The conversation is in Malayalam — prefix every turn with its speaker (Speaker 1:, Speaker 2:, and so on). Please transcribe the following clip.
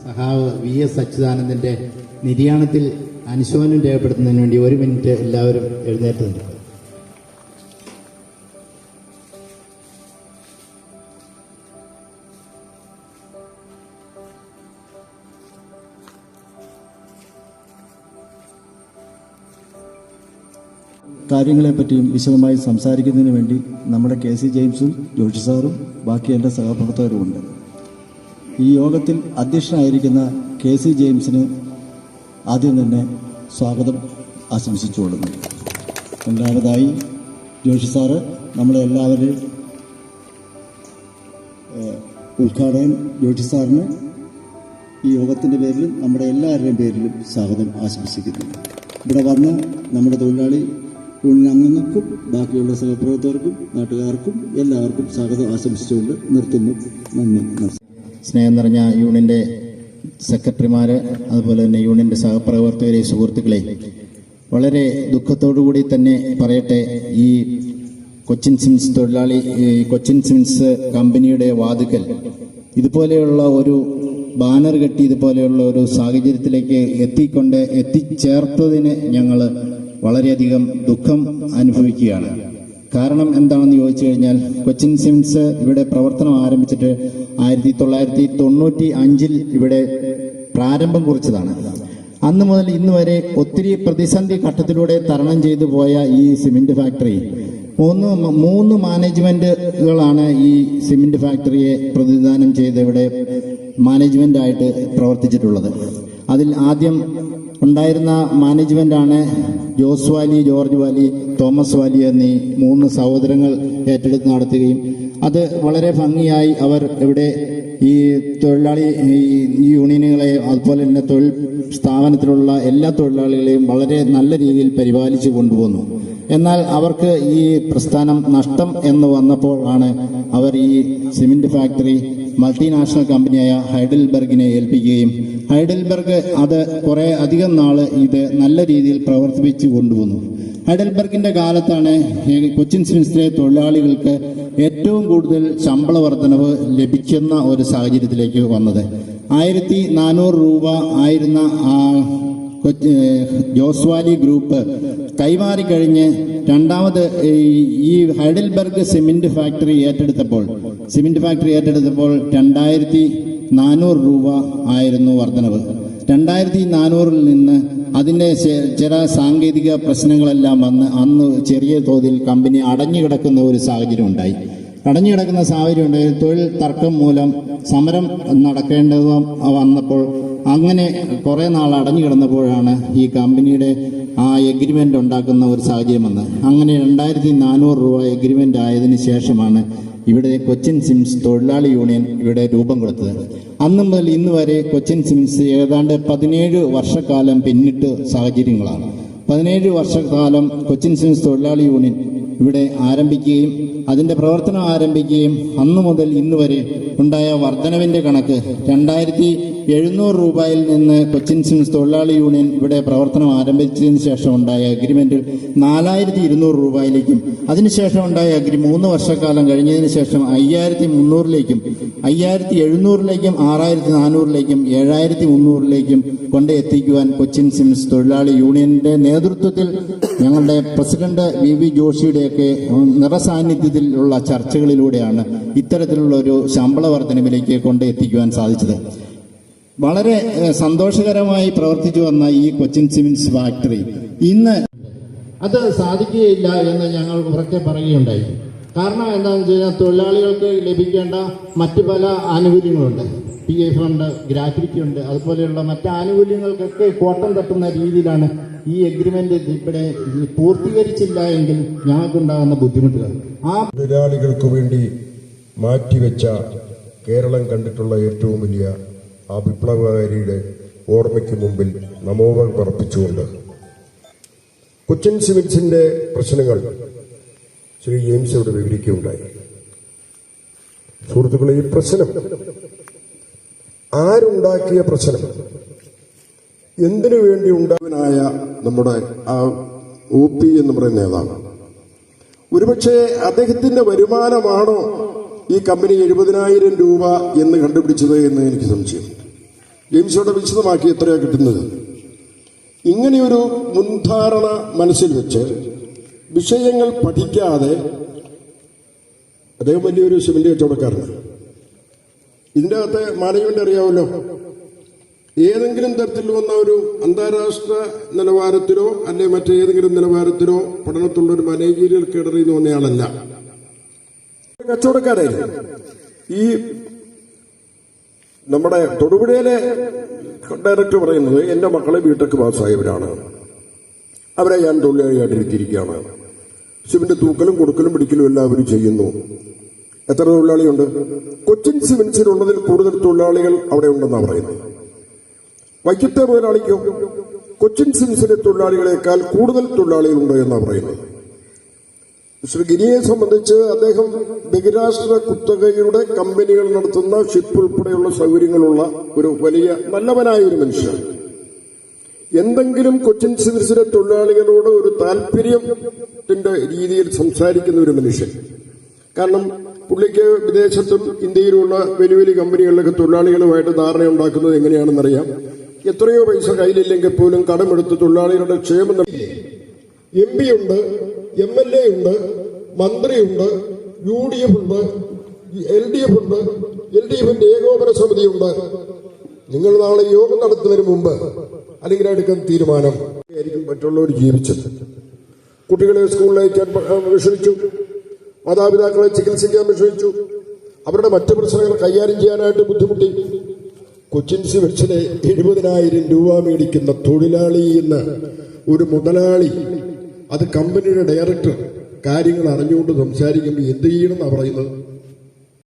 Speaker 1: സഹാവ് വി എസ് അച്യുതാനന്ദന്റെ നിര്യാണത്തിൽ അനുശോചനം രേഖപ്പെടുത്തുന്നതിന് വേണ്ടി ഒരു മിനിറ്റ് എല്ലാവരും എഴുന്നേറ്റ്
Speaker 2: കാര്യങ്ങളെപ്പറ്റിയും വിശദമായി സംസാരിക്കുന്നതിന് വേണ്ടി നമ്മുടെ കെ സി ജെയിംസും ജോഷി സാറും ബാക്കി എന്റെ സഹപ്രവർത്തകരുമുണ്ട് ഈ യോഗത്തിൽ അധ്യക്ഷനായിരിക്കുന്ന കെ സി ജെയിംസിന് ആദ്യം തന്നെ സ്വാഗതം ആശംസിച്ചുകൊള്ളുന്നു രണ്ടാമതായി ജോഷി സാറ് നമ്മളെ എല്ലാവരെയും ഉദ്ഘാടകൻ ജോഷി സാറിന് ഈ യോഗത്തിന്റെ പേരിലും നമ്മുടെ എല്ലാവരുടെയും പേരിലും സ്വാഗതം ആശംസിക്കുന്നു. ഇവിടെ വന്ന് നമ്മുടെ തൊഴിലാളി യൂണിയൻ അംഗങ്ങൾക്കും ബാക്കിയുള്ള സഹപ്രവർത്തകർക്കും നാട്ടുകാർക്കും എല്ലാവർക്കും സ്വാഗതം ആശംസിച്ചുകൊണ്ട് നിർത്തുന്നു. നന്ദി നമസ്കാരം.
Speaker 1: സ്നേഹം നിറഞ്ഞ യൂണിയന്റെ സെക്രട്ടറിമാർ അതുപോലെ തന്നെ യൂണിയന്റെ സഹപ്രവർത്തകരെ സുഹൃത്തുക്കളെ വളരെ ദുഃഖത്തോടുകൂടി തന്നെ പറയട്ടെ ഈ കൊച്ചിൻ സിംസ് തൊഴിലാളി കൊച്ചിൻ സിംസ് കമ്പനിയുടെ വാതുക്കൽ ഇതുപോലെയുള്ള ഒരു ബാനർ കെട്ടി ഇതുപോലെയുള്ള ഒരു സാഹചര്യത്തിലേക്ക് എത്തിക്കൊണ്ട് എത്തിച്ചേർത്തതിന് ഞങ്ങൾ വളരെയധികം ദുഃഖം അനുഭവിക്കുകയാണ്. കാരണം എന്താണെന്ന് ചോദിച്ചു കഴിഞ്ഞാൽ കൊച്ചിൻ സിംസ് ഇവിടെ പ്രവർത്തനം ആരംഭിച്ചിട്ട് ആയിരത്തി തൊള്ളായിരത്തി തൊണ്ണൂറ്റി അഞ്ചിൽ ഇവിടെ പ്രാരംഭം കുറിച്ചതാണ്. അന്ന് മുതൽ ഇന്ന് വരെ ഒത്തിരി പ്രതിസന്ധി ഘട്ടത്തിലൂടെ തരണം ചെയ്തു പോയ ഈ സിമെന്റ് ഫാക്ടറി. മൂന്ന് മൂന്ന് മാനേജ്മെന്റുകളാണ് ഈ സിമെന്റ് ഫാക്ടറിയെ പ്രതിനിധാനം ചെയ്ത് ഇവിടെ മാനേജ്മെന്റായിട്ട് പ്രവർത്തിച്ചിട്ടുള്ളത്. അതിൽ ആദ്യം ഉണ്ടായിരുന്ന മാനേജ്മെന്റാണ് ജോസ് വാലി ജോർജ് വാലി തോമസ് വാലി എന്നീ മൂന്ന് സഹോദരങ്ങൾ ഏറ്റെടുത്ത് നടത്തുകയും അത് വളരെ ഭംഗിയായി അവർ ഇവിടെ ഈ തൊഴിലാളി ഈ യൂണിയനുകളെ അതുപോലെ തന്നെ തൊഴിൽ സ്ഥാപനത്തിലുള്ള എല്ലാ തൊഴിലാളികളെയും വളരെ നല്ല രീതിയിൽ പരിപാലിച്ചു കൊണ്ടുപോകുന്നു എന്നാൽ അവർക്ക് ഈ പ്രസ്ഥാനം നഷ്ടം എന്ന് വന്നപ്പോഴാണ് അവർ ഈ സിമെന്റ് ഫാക്ടറി മൾട്ടിനാഷണൽ കമ്പനിയായ ഹൈഡൽബർഗിനെ ഏൽപ്പിക്കുകയും ഹൈഡൽബർഗ് അത് കുറേ അധികം നാൾ ഇത് നല്ല രീതിയിൽ പ്രവർത്തിപ്പിച്ചു കൊണ്ടുവന്നു. ഹൈഡൽബർഗിന്റെ കാലത്താണ് കൊച്ചിൻ സിമിൻസിലെ തൊഴിലാളികൾക്ക് ഏറ്റവും കൂടുതൽ ശമ്പള വർധനവ് ലഭിക്കുന്ന ഒരു സാഹചര്യത്തിലേക്ക് വന്നത്. ആയിരത്തി നാനൂറ് രൂപ ആയിരുന്ന ആ ജോസ്വാലി ഗ്രൂപ്പ് കൈമാറി കഴിഞ്ഞ് രണ്ടാമത് ഈ- ഹൈഡൽബർഗ് സിമെന്റ് ഫാക്ടറി ഏറ്റെടുത്തപ്പോൾ സിമെന്റ് ഫാക്ടറി ഏറ്റെടുത്തപ്പോൾ രണ്ടായിരത്തി നാനൂറ് രൂപ ആയിരുന്നു വർധനവ്. രണ്ടായിരത്തി നാനൂറിൽ നിന്ന് അതിന്റെ ചില സാങ്കേതിക പ്രശ്നങ്ങളെല്ലാം വന്ന് അന്ന് ചെറിയ തോതിൽ കമ്പനി അടഞ്ഞു കിടക്കുന്ന ഒരു സാഹചര്യം ഉണ്ടായി. അടഞ്ഞു കിടക്കുന്ന സാഹചര്യം ഉണ്ടായി. തൊഴിൽ തർക്കം മൂലം സമരം നടക്കേണ്ടത് വന്നപ്പോൾ അങ്ങനെ കുറേ നാൾ അടഞ്ഞു കിടന്നപ്പോഴാണ് ഈ കമ്പനിയുടെ ആ എഗ്രിമെന്റ് ഉണ്ടാക്കുന്ന ഒരു സാഹചര്യം വന്ന് അങ്ങനെ രണ്ടായിരത്തി നാനൂറ് രൂപ എഗ്രിമെന്റ് ആയതിനു ശേഷമാണ് ഇവിടെ കൊച്ചിൻ സിംസ് തൊഴിലാളി യൂണിയൻ ഇവിടെ രൂപം കൊടുത്തത്. അന്ന് മുതൽ ഇന്ന് വരെ കൊച്ചിൻ സിംസ് ഏതാണ്ട് പതിനേഴ് വർഷക്കാലം പിന്നിട്ട് സാഹചര്യങ്ങളാണ്. പതിനേഴ് വർഷക്കാലം കൊച്ചിൻ സിംസ് തൊഴിലാളി യൂണിയൻ ഇവിടെ ആരംഭിക്കുകയും അതിന്റെ പ്രവർത്തനം ആരംഭിക്കുകയും അന്നു മുതൽ ഇന്ന് വരെ ഉണ്ടായ വർധനവിന്റെ കണക്ക് രണ്ടായിരത്തി എഴുന്നൂറ് രൂപയിൽ നിന്ന് കൊച്ചിൻ സിംസ് തൊഴിലാളി യൂണിയൻ ഇവിടെ പ്രവർത്തനം ആരംഭിച്ചതിന് ശേഷം ഉണ്ടായ അഗ്രിമെന്റിൽ നാലായിരത്തി ഇരുന്നൂറ് രൂപയിലേക്കും അതിനുശേഷം ഉണ്ടായ അഗ്രി മൂന്ന് വർഷക്കാലം കഴിഞ്ഞതിന് ശേഷം അയ്യായിരത്തി മുന്നൂറിലേക്കും അയ്യായിരത്തി എഴുന്നൂറിലേക്കും ആറായിരത്തി നാനൂറിലേക്കും ഏഴായിരത്തി മുന്നൂറിലേക്കും കൊണ്ട് എത്തിക്കുവാൻ കൊച്ചിൻ സിംസ് തൊഴിലാളി യൂണിയന്റെ നേതൃത്വത്തിൽ ഞങ്ങളുടെ പ്രസിഡന്റ് വി വി ജോഷിയുടെയൊക്കെ നിറസാന്നിധ്യത്തിലുള്ള ചർച്ചകളിലൂടെയാണ് ഇത്തരത്തിലുള്ള ഒരു ശമ്പള വർധനവിലേക്ക് കൊണ്ട് എത്തിക്കുവാൻ സാധിച്ചത്. വളരെ സന്തോഷകരമായി പ്രവർത്തിച്ചു വന്ന ഈ കൊച്ചിൻ സിമെന്റ്സ് ഫാക്ടറി. ഇന്ന് അത് സാധിക്കുകയില്ല എന്ന് ഞങ്ങൾ ഉറക്കെ പറയുകയുണ്ടായി. കാരണം എന്താണെന്ന് വെച്ച് കഴിഞ്ഞാൽ തൊഴിലാളികൾക്ക് ലഭിക്കേണ്ട മറ്റു പല ആനുകൂല്യങ്ങളുണ്ട്. പി എഫ് ഉണ്ട് ഗ്രാറ്റുവിറ്റി ഉണ്ട്. അതുപോലെയുള്ള മറ്റ് ആനുകൂല്യങ്ങൾക്കൊക്കെ കോട്ടം തട്ടുന്ന രീതിയിലാണ് ഈ എഗ്രിമെന്റ് ഇവിടെ പൂർത്തീകരിച്ചില്ല എങ്കിൽ ഞങ്ങൾക്കുണ്ടാകുന്ന ബുദ്ധിമുട്ടുകൾ. ആ
Speaker 3: തൊഴിലാളികൾക്ക് വേണ്ടി മാറ്റിവെച്ച കേരളം കണ്ടിട്ടുള്ള ഏറ്റവും വലിയ ആ വിപ്ലവകാരിയുടെ ഓർമ്മയ്ക്ക് മുമ്പിൽ നമോവം പറപ്പിച്ചുകൊണ്ട്. കൊച്ചിൻ സിവിൽസിന്റെ പ്രശ്നങ്ങൾ ശ്രീ ജെയിംസ് ഇവിടെ വിവരിക്കുകയുണ്ടായി. സുഹൃത്തുക്കളെ ഈ പ്രശ്നം ആരുണ്ടാക്കിയ പ്രശ്നം എന്തിനു വേണ്ടി ഉണ്ടാവനായ നമ്മുടെ ആ ഒ പി എന്ന് പറയുന്ന നേതാവ്. ഒരുപക്ഷെ അദ്ദേഹത്തിന്റെ വരുമാനമാണോ ഈ കമ്പനി എഴുപതിനായിരം രൂപ എന്ന് കണ്ടുപിടിച്ചത് എന്ന് എനിക്ക് സംശയം. ജെയിംസോടെ വിശദമാക്കി എത്രയാണ് കിട്ടുന്നത്? ഇങ്ങനെയൊരു മുൻധാരണ മനസ്സിൽ വെച്ച് വിഷയങ്ങൾ പഠിക്കാതെ അദ്ദേഹം വലിയൊരു സിമന്റ് കച്ചവടക്കാരനാണ് ഇതിന്റെ അകത്തെ മാനേജ്മെന്റ് അറിയാമല്ലോ ഏതെങ്കിലും തരത്തിൽ വന്ന ഒരു അന്താരാഷ്ട്ര നിലവാരത്തിലോ അല്ലെ മറ്റേതെങ്കിലും നിലവാരത്തിലോ പഠനത്തുള്ള ഒരു മാനേജീരിയൽ കേഡറിൽ നിന്ന് കച്ചവടക്കാരായിരുന്നു ഈ നമ്മുടെ തൊടുപുഴയിലെ ഡയറക്ടർ പറയുന്നത് എന്റെ മക്കളെ ബിടെക് പാസ്സായവരാണ്. അവരെ ഞാൻ തൊഴിലാളിയായിട്ടിരിക്കുകയാണ്. സിമന്റ് തൂക്കലും കൊടുക്കലും പിടിക്കലും അവർ ചെയ്യുന്നു. എത്ര തൊഴിലാളിയുണ്ട്? കൊച്ചിൻ സിമൻസിലുള്ളതിൽ കൂടുതൽ തൊഴിലാളികൾ അവിടെ ഉണ്ടെന്നാണ് പറയുന്നത്. വൈക്കത്തെ മുതലാളിക്കും? കൊച്ചിൻ സിംസിലെ തൊഴിലാളികളെക്കാൾ കൂടുതൽ തൊഴിലാളികളുണ്ട് എന്നാണ് പറയുന്നത്. മിസ്റ്റർ ഗിരിയെ സംബന്ധിച്ച് അദ്ദേഹം ബഹിരാഷ്ട്ര കുത്തകയുടെ കമ്പനികൾ നടത്തുന്ന ഷിപ്പ് ഉൾപ്പെടെയുള്ള സൗകര്യങ്ങളുള്ള ഒരു വലിയ നല്ലവനായ ഒരു മനുഷ്യനാണ് എന്തെങ്കിലും കൊച്ചിൻ സിവിൽസിലെ തൊഴിലാളികളോട് ഒരു താല്പര്യത്തിന്റെ രീതിയിൽ സംസാരിക്കുന്ന ഒരു മനുഷ്യൻ. കാരണം പുള്ളിക്ക് വിദേശത്തും ഇന്ത്യയിലുള്ള വലിയ വലിയ കമ്പനികളിലൊക്കെ തൊഴിലാളികളുമായിട്ട് ധാരണ ഉണ്ടാക്കുന്നത് എങ്ങനെയാണെന്നറിയാം. എത്രയോ പൈസ കയ്യിലില്ലെങ്കിൽ പോലും കടമെടുത്ത് തൊഴിലാളികളുടെ ക്ഷേമം എം പി ഉണ്ട്. എം എൽ എ ഉണ്ട് മന്ത്രിയുണ്ട് യു ഡി എഫ് ഉണ്ട് എൽ ഡി എഫ് ഉണ്ട് എൽ ഡി എഫിന്റെ ഏകോപന സമിതിയുണ്ട്. നിങ്ങൾ നാളെ യോഗം നടത്തുന്നതിന് മുമ്പ് അല്ലെങ്കിൽ എടുക്കുന്ന തീരുമാനം ആയിരിക്കും മറ്റുള്ളവർ ജീവിച്ചത്. കുട്ടികളെ സ്കൂളിലേക്ക് വിഷമിച്ചു. മാതാപിതാക്കളെ ചികിത്സിക്കാൻ വിഷമിച്ചു. അവരുടെ മറ്റു പ്രശ്നങ്ങൾ കൈകാര്യം ചെയ്യാനായിട്ട് ബുദ്ധിമുട്ടി. കൊച്ചിൻ വെച്ചിലെ എഴുപതിനായിരം രൂപ മേടിക്കുന്ന തൊഴിലാളി എന്ന് ഒരു മുതലാളി അത് കമ്പനിയുടെ ഡയറക്ടർ കാര്യങ്ങൾ അറിഞ്ഞുകൊണ്ട് സംസാരിക്കുമ്പോൾ എന്ത് ചെയ്യണമെന്നാണ് പറയുന്നത്?